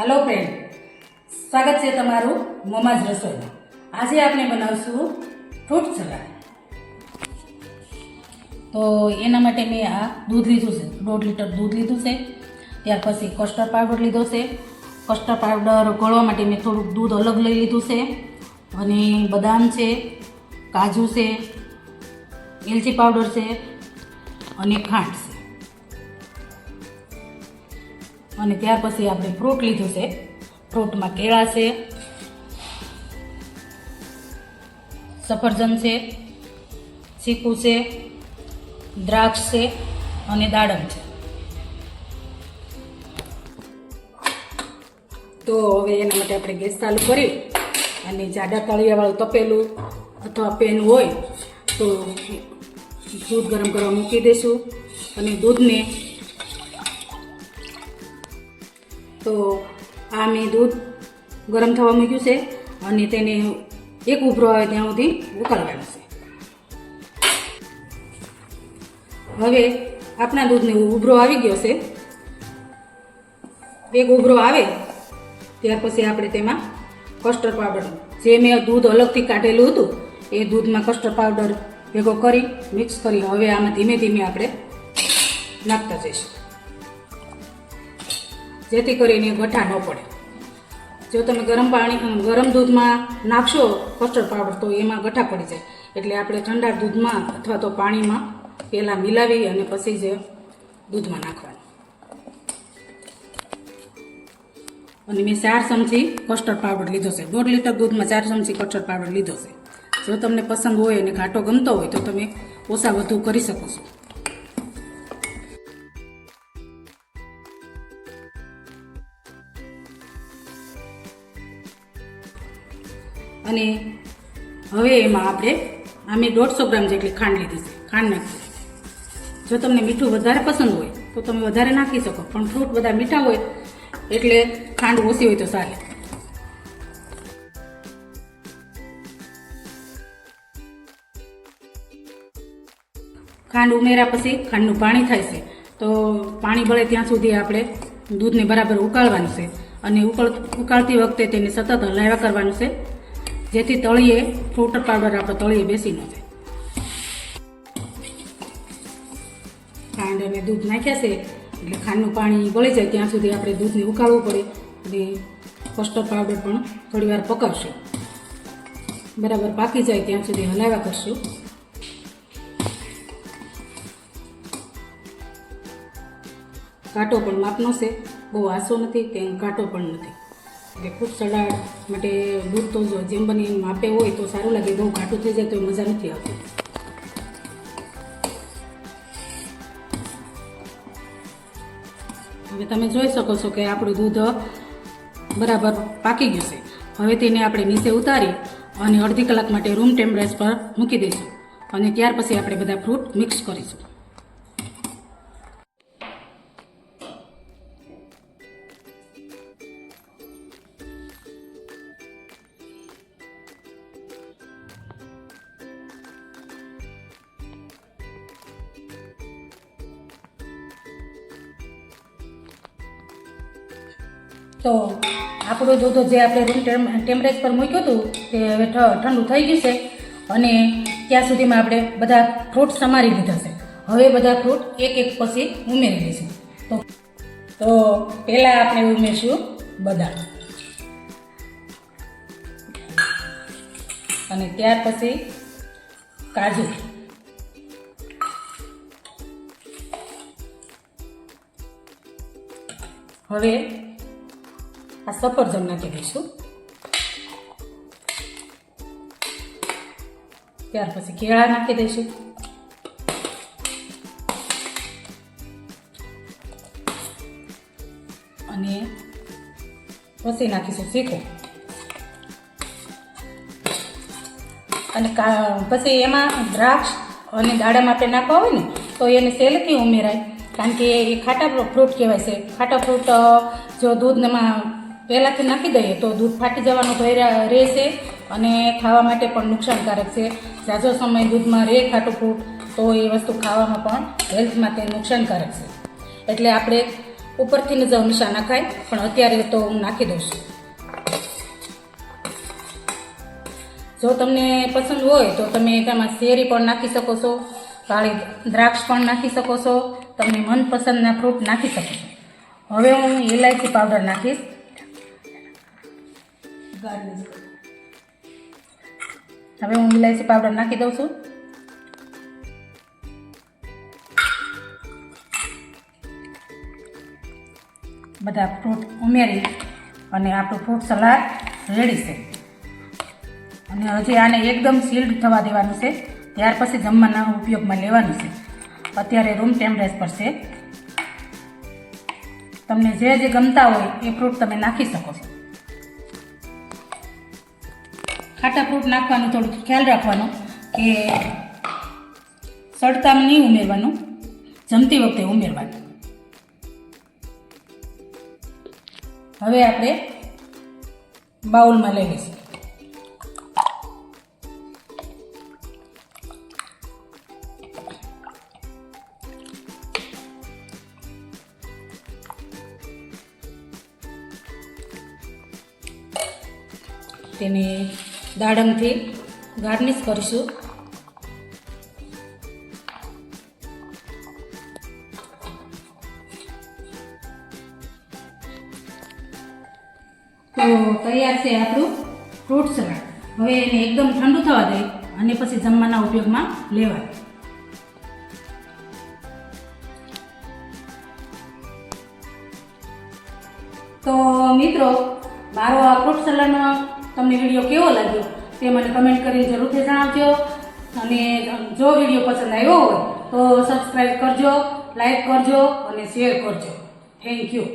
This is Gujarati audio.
હાલો ફ્રેન્ડ સ્વાગત છે તમારું મમાજ રસોઈમાં. આજે આપણે બનાવશું ફ્રૂટ સલાડ. તો એના માટે મેં આ દૂધ લીધું છે. દોઢ લીટર દૂધ લીધું છે. ત્યાર પછી કસ્ટર્ડ પાવડર લીધો છે. કસ્ટર્ડ પાવડર ગળવા માટે મેં થોડુંક દૂધ અલગ લઈ લીધું છે. અને બદામ છે, કાજુ છે, એલચી પાવડર છે અને ખાંડ છે. અને ત્યાર પછી આપણે ફ્રૂટ લીધું છે. ફ્રૂટમાં કેળા છે. સફરજન છે. ચીકુ છે. દ્રાક્ષ છે અને દાડમ છે. તો હવે એના માટે આપણે ગેસ ચાલુ કરી અને જાડા તળિયાવાળું તપેલું અથવા પેન હોય તો દૂધ ગરમ કરવા મૂકી દઈશું અને દૂધને તો આ મેં દૂધ ગરમ થવા મૂક્યું છે અને તેને એક ઉભરો આવે ત્યાં સુધી ઉકાળવાનું છે. હવે આપણા દૂધને ઉભરો આવી ગયો છે. એક ઉભરો આવે, ત્યાર પછી આપણે તેમાં કસ્ટર્ડ પાવડર જે મેં દૂધ અલગથી કાઢેલું હતું, એ દૂધમાં કસ્ટર્ડ પાવડર ભેગો કરી મિક્સ કરી હવે આમાં ધીમે ધીમે આપણે નાખતા જઈશું. જેથી કરીને ગઠ્ઠા ન પડે. જો તમે ગરમ પાણી ગરમ દૂધમાં નાખશો કસ્ટર્ડ પાવડર, તો એમાં ગઠ્ઠા પડી જાય. એટલે આપણે ઠંડા દૂધમાં અથવા તો પાણીમાં પહેલાં મિલાવી અને પછી જ દૂધમાં નાખવાનું. અને મેં ચાર ચમચી કસ્ટર્ડ પાવડર લીધો છે. દોઢ લીટર દૂધમાં ચાર ચમચી કસ્ટર્ડ પાવડર લીધો છે. જો તમને પસંદ હોય અને ઘાટો ગમતો હોય તો તમે ઓછા વધુ કરી શકો છો. અને હવે એમાં આપણે આમે દોઢસો ગ્રામ જેટલી ખાંડ લીધી છે. ખાંડ નાખી. જો તમને મીઠું વધારે પસંદ હોય, તો તમે વધારે નાખી શકો. પણ ફ્રૂટ બધા મીઠા હોય, એટલે ખાંડ ઓછી હોય તો ચાલે. ખાંડ ઉમેર્યા પછી ખાંડનું પાણી થાય છે. તો પાણી ભળે ત્યાં સુધી આપણે દૂધને બરાબર ઉકાળવાનું છે. અને ઉકળ ઉકાળતી વખતે તેને સતત હલાવ્યા કરવાનું છે. જેથી તળીએ ફ્રૂટ પાવડર આપણે તળીએ બેસી ન જાય. ખાંડ અને દૂધ નાખ્યા છે, એટલે ખાંડનું પાણી બળી જાય ત્યાં સુધી આપણે દૂધને ઉકાળવું પડે અને કસ્ટર્ડ પાવડર પણ થોડીવાર પકાવશું. બરાબર પાકી જાય ત્યાં સુધી હલાવ્યા કરશું. કાંટો પણ માપનો છે, બહુ આસો નથી કે કાંટો પણ નથી. એટલે ફ્રૂટ સલાડ માટે દૂધ તો જો જેમ બને એમ માપે હોય તો સારું લાગે, બહુ ઘાટું થઈ જાય તો મજા નથી આવતી. હવે તમે જોઈ શકો છો કે આપણું દૂધ બરાબર પાકી ગયું છે. હવે તેને આપણે નીચે ઉતારી અને અડધી કલાક માટે રૂમ ટેમ્પરેચર પર મૂકી દઈશું અને ત્યાર પછી આપણે બધા ફ્રૂટ મિક્સ કરીશું. તો આપણું દૂધ જે આપણે રૂમ ટેમ્પરેચર પર મૂક્યું હતું, તે હવે ઠંડુ થઈ ગયું છે અને ત્યાં સુધીમાં આપણે બધા ફ્રૂટ સમારી લીધા છે. હવે બધા ફ્રૂટ એક એક પછી ઉમેરી દઈશું તો તો પહેલાં આપણે ઉમેરશું બદામ. અને ત્યાર પછી કાજુ. હવે આ સફરજન નાખી દઈશું ત્યાર પછી કેળા નાખી દઈશું અને પછી નાખીશું શીખો. અને પછી એમાં દ્રાક્ષ અને દાડમ આપણે નાખવા હોય ને, તો એને સેલથી ઉમેરાય. કારણ કે એ ખાટા ફ્રૂટ કહેવાય છે. ખાટા ફ્રૂટ જો દૂધમાં પહેલાંથી નાખી દઈએ તો દૂધ ફાટી જવાનું ભય રહેશે અને ખાવા માટે પણ નુકસાનકારક છે. ઝાઝો સમય દૂધમાં રહે ખાટું ફ્રૂટ તો એ વસ્તુ ખાવામાં પણ હેલ્થ માટે નુકસાનકારક છે. એટલે આપણે ઉપરથી જ હંમેશા નાખાય પણ અત્યારે તો હું નાખી દઉં છું. જો તમને પસંદ હોય તો તમે તેમાં શેરી પણ નાખી શકો છો, કાળી દ્રાક્ષ પણ નાખી શકો છો, તમને મનપસંદના ફ્રૂટ નાખી શકો છો. હવે હું ઇલાયચી પાવડર નાખીશ. હવે હું ઇલાયચી પાવડર નાખી દઉં છું. બધા ફ્રૂટ ઉમેરી અને આપણું ફ્રૂટ સલાડ રેડી છે. અને હજી આને એકદમ સીલ્ડ થવા દેવાનું છે. ત્યાર પછી જમવાના ઉપયોગમાં લેવાનું છે. અત્યારે રૂમ ટેમ્પરેચર છે. તમને જે જે ગમતા હોય એ ફ્રૂટ તમે નાખી શકો છો. ખાટા ફ્રૂટ નાખવાનું થોડુંક ખ્યાલ રાખવાનો કે સડતામાં નહીં ઉમેરવાનું, જમતી વખતે ઉમેરવાનું. હવે આપણે બાઉલમાં લઈ લઈશું. તેને દાડમથી ગાર્નિશ કરીશું. તો તૈયાર છે આપણું ફ્રૂટ સલાડ. હવે એને એકદમ ઠંડુ થવા દે અને પછી જમવાના ઉપયોગમાં લેવાય. તો મિત્રો, મારો આ ફ્રૂટ સલાડનો તમને વીડિયો કેવો લાગ્યો તે મને કમેન્ટ કરીને જરૂરથી જણાવજો. અને જો વીડિયો પસંદ આવ્યો હોય તો સબસ્ક્રાઈબ કરજો લાઈક કરજો અને શેર કરજો. Thank you